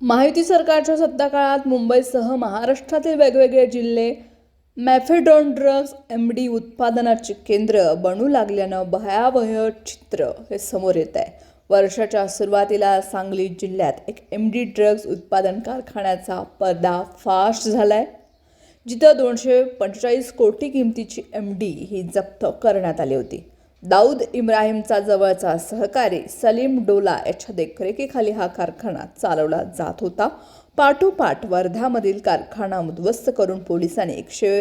माहिती सरकारच्या सत्ताकाळात मुंबईसह महाराष्ट्रातील वेगवेगळे जिल्हे मॅफेडॉन ड्रग्ज एम डी उत्पादनाची केंद्र बनू लागल्यानं भयावह चित्र हे समोर येत आहे. वर्षाच्या सुरुवातीला सांगली जिल्ह्यात एक एम डी ड्रग्ज उत्पादन कारखान्याचा पर्दाफाश आहे जिथं दोनशे पंचेचाळीस कोटी किमतीची एम डी ही जप्त करण्यात आली होती. दाऊद इब्राहिमचा जवळचा सहकारी सलीम डोला याच्या देखरेखीखाली हा कारखाना चालवला जात होता. पाठोपाठ वर्ध्यामधील कारखाना उद्ध्वस्त करून पोलिसांनी एकशे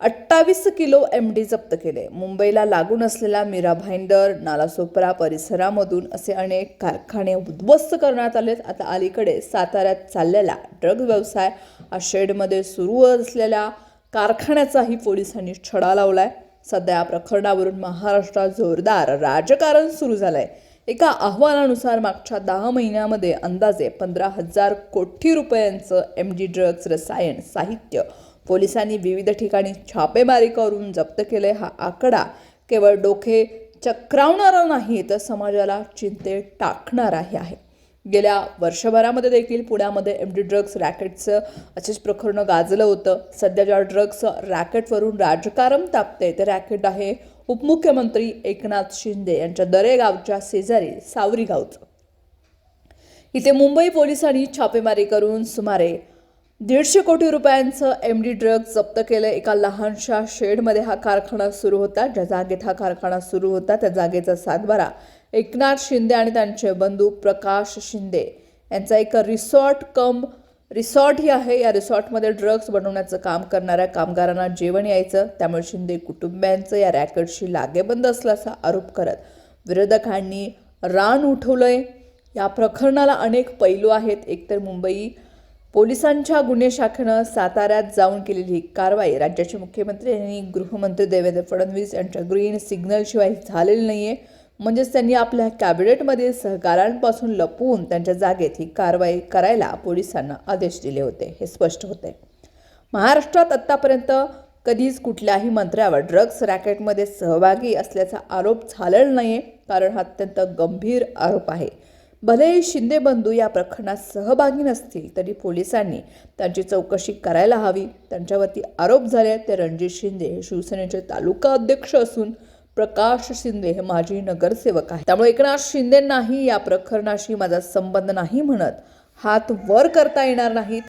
अठ्ठावीस किलो एम डी जप्त केले. मुंबईला लागून असलेला मीरा भाईंदर नालासोपरा परिसरामधून असे अनेक कारखाने उद्ध्वस्त करण्यात आलेत. आता अलीकडे साताऱ्यात चाललेला ड्रग व्यवसाय हा शेडमध्ये सुरू असलेल्या कारखान्याचाही पोलिसांनी छडा लावला आहे सध्या या महाराष्ट्रात जोरदार राजकारण सुरू झालं आहे एका अहवालानुसार मागच्या दहा महिन्यामध्ये अंदाजे पंधरा हजार कोटी रुपयांचं एम डी ड्रग्ज रसायन साहित्य पोलिसांनी विविध ठिकाणी छापेमारी करून जप्त केले हा आकडा केवळ डोके चक्रावणारा नाही तर समाजाला चिंतेत टाकणाराही आहे. गेल्या वर्षभरामध्ये देखील पुण्यामध्ये एम डी ड्रग्स रॅकेटचं असेच प्रकरणं गाजलं होतं. सध्या ज्या ड्रग्स रॅकेटवरून राजकारण तापते ते रॅकेट आहे उपमुख्यमंत्री एकनाथ शिंदे यांच्या दरेगावच्या शेजारी सावरी गावचं इथे मुंबई पोलिसांनी छापेमारी करून सुमारे दीडशे कोटी रुपयांचं एम डी ड्रग जप्त केलं. एका लहानशा शेडमध्ये हा कारखाना सुरू होता. ज्या जागेत हा कारखाना सुरू होता त्या जागेचा सातबारा. एकनाथ शिंदे आणि त्यांचे बंधू प्रकाश शिंदे यांचा एक रिसॉर्ट कम रिसॉर्टही आहे. या रिसॉर्टमध्ये ड्रग्ज बनवण्याचं काम करणाऱ्या कामगारांना जेवण यायचं. त्यामुळे शिंदे कुटुंबियांचं या रॅकेटशी लागेबंद असल्याचा आरोप करत विरोधकांनी रान उठवलंय. या प्रकरणाला अनेक पैलू आहेत. एकतर मुंबई पोलिसांच्या गुन्हे शाखेनं साताऱ्यात जाऊन केलेली ही कारवाई राज्याचे मुख्यमंत्री आणि गृहमंत्री देवेंद्र फडणवीस यांच्या ग्रीन सिग्नलशिवाय झालेली नाही आहे म्हणजेच त्यांनी आपल्या कॅबिनेटमधील सहकाऱ्यांपासून लपवून त्यांच्या जागेत ही कारवाई करायला पोलिसांना आदेश दिले होते. हे स्पष्ट होते. महाराष्ट्रात आत्तापर्यंत कधीच कुठल्याही मंत्र्यावर ड्रग्स रॅकेटमध्ये सहभागी असल्याचा आरोप झालेला नाही आहे कारण हा अत्यंत गंभीर आरोप आहे. भले शिंदे बंधू या प्रकरणात सहभागी नसतील तरी पोलिसांनी त्यांची चौकशी करायला हवी. त्यांच्यावरती आरोप झाले ते रणजित शिंदे हे शिवसेनेचे तालुका अध्यक्ष असून प्रकाश शिंदे हे माजी नगरसेवक आहेत. त्यामुळे एकनाथ शिंदेंनाही या प्रकरणाशी माझा संबंध नाही म्हणत. हात वर करता येणार नाहीत.